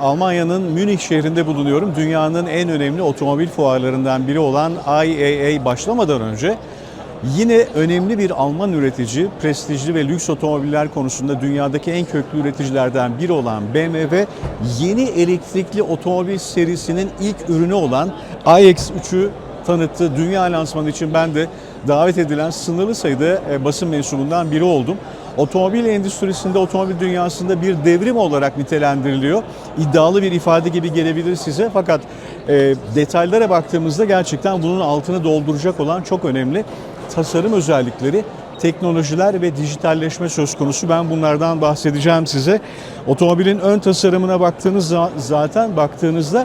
Almanya'nın Münih şehrinde bulunuyorum. Dünyanın en önemli otomobil fuarlarından biri olan IAA başlamadan önce yine önemli bir Alman üretici, prestijli ve lüks otomobiller konusunda dünyadaki en köklü üreticilerden biri olan BMW, yeni elektrikli otomobil serisinin ilk ürünü olan iX3'ü tanıttı. Dünya lansmanı için ben de davet edilen sınırlı sayıda e, basın mensubundan biri oldum. Otomobil endüstrisinde, otomobil dünyasında bir devrim olarak nitelendiriliyor. İddialı bir ifade gibi gelebilir size fakat e, detaylara baktığımızda gerçekten bunun altını dolduracak olan çok önemli tasarım özellikleri, teknolojiler ve dijitalleşme söz konusu. Ben bunlardan bahsedeceğim size. Otomobilin ön tasarımına baktığınız za- zaten baktığınızda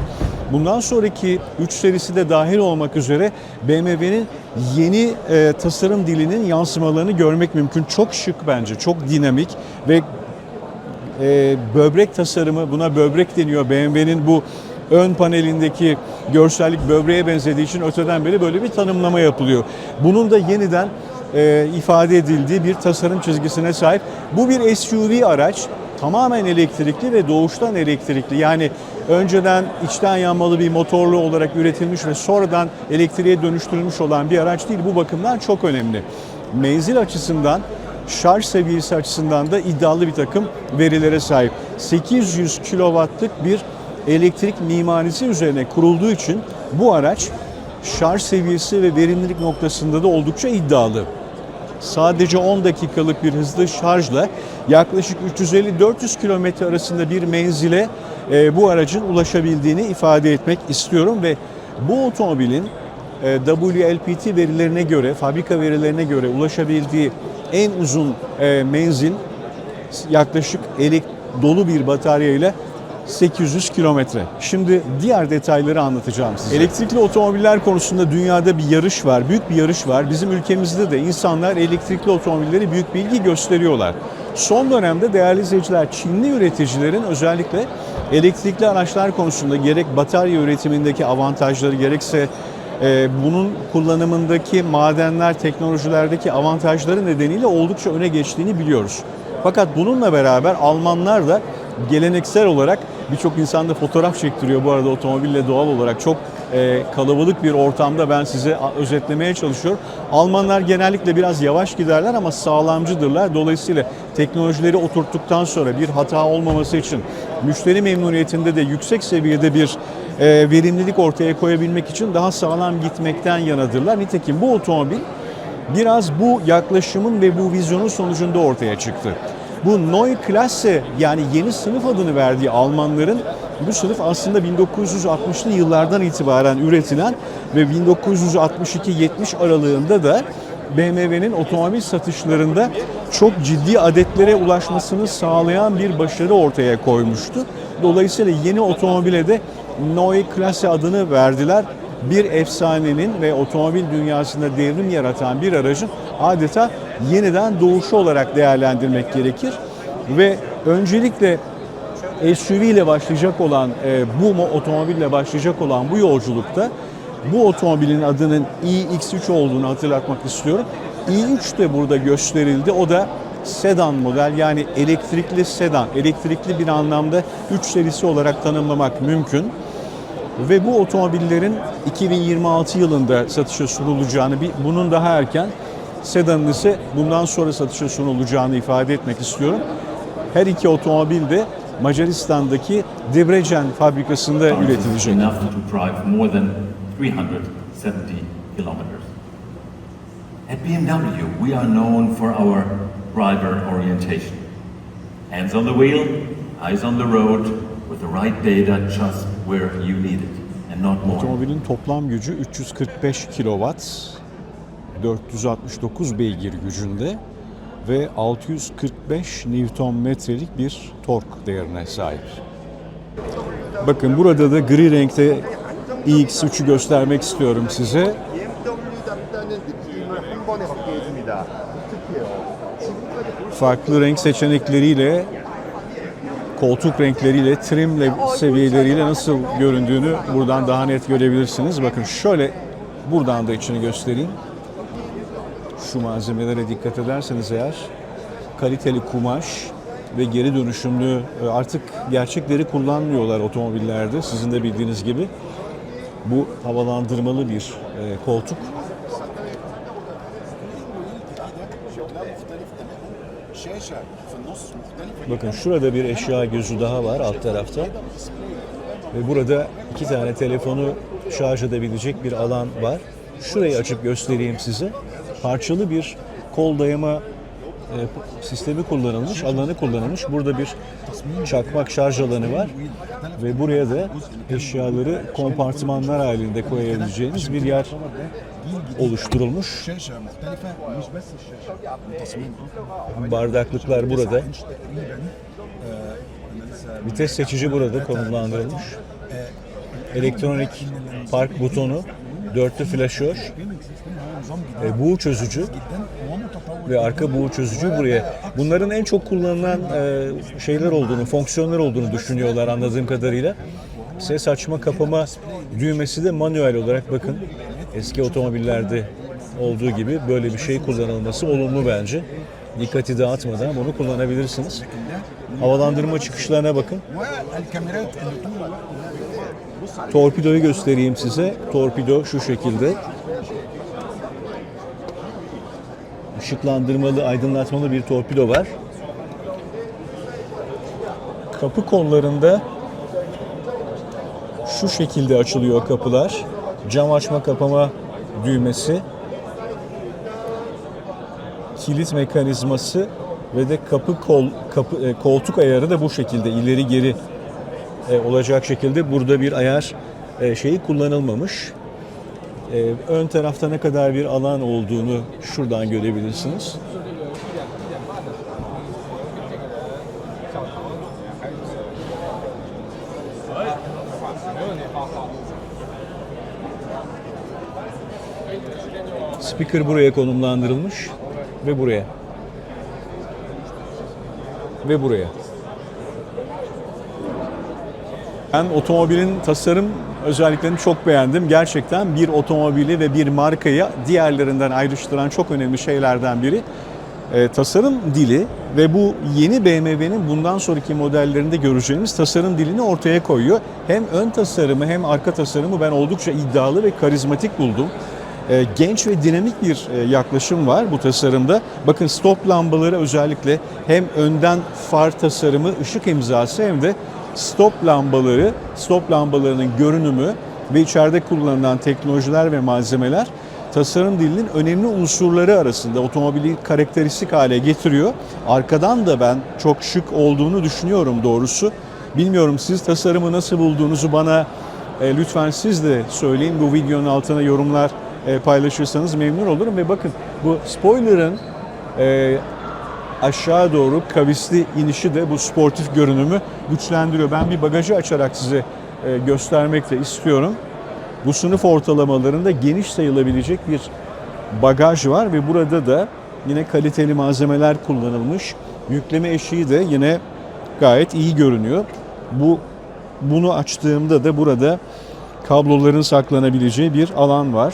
bundan sonraki 3 serisi de dahil olmak üzere BMW'nin yeni e, tasarım dilinin yansımalarını görmek mümkün. Çok şık bence, çok dinamik ve e, böbrek tasarımı buna böbrek deniyor. BMW'nin bu ön panelindeki görsellik böbreğe benzediği için öteden beri böyle bir tanımlama yapılıyor. Bunun da yeniden e, ifade edildiği bir tasarım çizgisine sahip. Bu bir SUV araç. Tamamen elektrikli ve doğuştan elektrikli. Yani önceden içten yanmalı bir motorlu olarak üretilmiş ve sonradan elektriğe dönüştürülmüş olan bir araç değil. Bu bakımdan çok önemli. Menzil açısından şarj seviyesi açısından da iddialı bir takım verilere sahip. 800 kW'lık bir elektrik mimarisi üzerine kurulduğu için bu araç şarj seviyesi ve verimlilik noktasında da oldukça iddialı. Sadece 10 dakikalık bir hızlı şarjla yaklaşık 350-400 kilometre arasında bir menzile e, bu aracın ulaşabildiğini ifade etmek istiyorum ve bu otomobilin e, WLPT verilerine göre, fabrika verilerine göre ulaşabildiği en uzun e, menzil yaklaşık elek dolu bir batarya ile 800 kilometre. Şimdi diğer detayları anlatacağım size. Elektrikli otomobiller konusunda dünyada bir yarış var, büyük bir yarış var. Bizim ülkemizde de insanlar elektrikli otomobilleri büyük bilgi gösteriyorlar. Son dönemde değerli izleyiciler Çinli üreticilerin özellikle elektrikli araçlar konusunda gerek batarya üretimindeki avantajları gerekse e, bunun kullanımındaki madenler, teknolojilerdeki avantajları nedeniyle oldukça öne geçtiğini biliyoruz. Fakat bununla beraber Almanlar da geleneksel olarak birçok insan da fotoğraf çektiriyor bu arada otomobille doğal olarak çok e, kalabalık bir ortamda ben size özetlemeye çalışıyorum. Almanlar genellikle biraz yavaş giderler ama sağlamcıdırlar. Dolayısıyla teknolojileri oturttuktan sonra bir hata olmaması için müşteri memnuniyetinde de yüksek seviyede bir e, verimlilik ortaya koyabilmek için daha sağlam gitmekten yanadırlar. Nitekim bu otomobil biraz bu yaklaşımın ve bu vizyonun sonucunda ortaya çıktı. Bu Neue Klasse yani yeni sınıf adını verdiği Almanların bu sınıf aslında 1960'lı yıllardan itibaren üretilen ve 1962-70 aralığında da BMW'nin otomobil satışlarında çok ciddi adetlere ulaşmasını sağlayan bir başarı ortaya koymuştu. Dolayısıyla yeni otomobile de Neue Klasse adını verdiler bir efsanenin ve otomobil dünyasında devrim yaratan bir aracın adeta yeniden doğuşu olarak değerlendirmek gerekir. Ve öncelikle SUV ile başlayacak olan, e, bu mo- otomobille başlayacak olan bu yolculukta bu otomobilin adının iX3 olduğunu hatırlatmak istiyorum. i3 de burada gösterildi. O da sedan model yani elektrikli sedan, elektrikli bir anlamda 3 serisi olarak tanımlamak mümkün. Ve bu otomobillerin 2026 yılında satışa sunulacağını, bunun daha erken, sedanın ise bundan sonra satışa sunulacağını ifade etmek istiyorum. Her iki otomobil de Macaristan'daki Debrecen fabrikasında üretilecek. enough to drive more than 370 kilometers. At BMW, we are known for our driver orientation. Hands on the wheel, eyes on the road, with the right data just where you need it, and not more. Otomobilin toplam gücü 345 kW, 469 beygir gücünde ve 645 Newton metrelik bir tork değerine sahip. Bakın burada da gri renkte iX3'ü göstermek istiyorum size. Farklı renk seçenekleriyle, koltuk renkleriyle, trimle seviyeleriyle nasıl göründüğünü buradan daha net görebilirsiniz. Bakın şöyle buradan da içini göstereyim şu malzemelere dikkat ederseniz eğer kaliteli kumaş ve geri dönüşümlü e, artık gerçek deri kullanmıyorlar otomobillerde sizin de bildiğiniz gibi. Bu havalandırmalı bir e, koltuk. Bakın şurada bir eşya gözü daha var alt tarafta. Ve burada iki tane telefonu şarj edebilecek bir alan var. Şurayı açıp göstereyim size parçalı bir kol dayama e, sistemi kullanılmış, alanı kullanılmış. Burada bir çakmak şarj alanı var ve buraya da eşyaları kompartımanlar halinde koyabileceğiniz bir yer oluşturulmuş. Bardaklıklar burada. Vites seçici burada konumlandırılmış. Elektronik park butonu dörtlü flaşör, e, buğu çözücü ve arka buğu çözücü buraya. Bunların en çok kullanılan e, şeyler olduğunu, fonksiyonlar olduğunu düşünüyorlar anladığım kadarıyla. Ses açma kapama düğmesi de manuel olarak bakın eski otomobillerde olduğu gibi böyle bir şey kullanılması olumlu bence. Dikkati dağıtmadan bunu kullanabilirsiniz. Havalandırma çıkışlarına bakın. Torpidoyu göstereyim size. Torpido şu şekilde. Işıklandırmalı, aydınlatmalı bir torpido var. Kapı kollarında şu şekilde açılıyor kapılar. Cam açma kapama düğmesi. Kilit mekanizması ve de kapı kol kapı e, koltuk ayarı da bu şekilde ileri geri e, olacak şekilde burada bir ayar e, şeyi kullanılmamış. E, ön tarafta ne kadar bir alan olduğunu şuradan görebilirsiniz. Speaker buraya konumlandırılmış ve buraya. Ve buraya. Ben otomobilin tasarım özelliklerini çok beğendim. Gerçekten bir otomobili ve bir markayı diğerlerinden ayrıştıran çok önemli şeylerden biri e, tasarım dili ve bu yeni BMW'nin bundan sonraki modellerinde göreceğimiz tasarım dilini ortaya koyuyor. Hem ön tasarımı hem arka tasarımı ben oldukça iddialı ve karizmatik buldum. E, genç ve dinamik bir e, yaklaşım var bu tasarımda. Bakın stop lambaları özellikle hem önden far tasarımı, ışık imzası hem de stop lambaları, stop lambalarının görünümü ve içeride kullanılan teknolojiler ve malzemeler tasarım dilinin önemli unsurları arasında otomobili karakteristik hale getiriyor. Arkadan da ben çok şık olduğunu düşünüyorum doğrusu. Bilmiyorum siz tasarımı nasıl bulduğunuzu bana e, lütfen siz de söyleyin. Bu videonun altına yorumlar e, paylaşırsanız memnun olurum. Ve bakın bu spoiler'ın e, aşağı doğru kavisli inişi de bu sportif görünümü güçlendiriyor. Ben bir bagajı açarak size e, göstermek de istiyorum. Bu sınıf ortalamalarında geniş sayılabilecek bir bagaj var ve burada da yine kaliteli malzemeler kullanılmış. Yükleme eşiği de yine gayet iyi görünüyor. Bu bunu açtığımda da burada kabloların saklanabileceği bir alan var.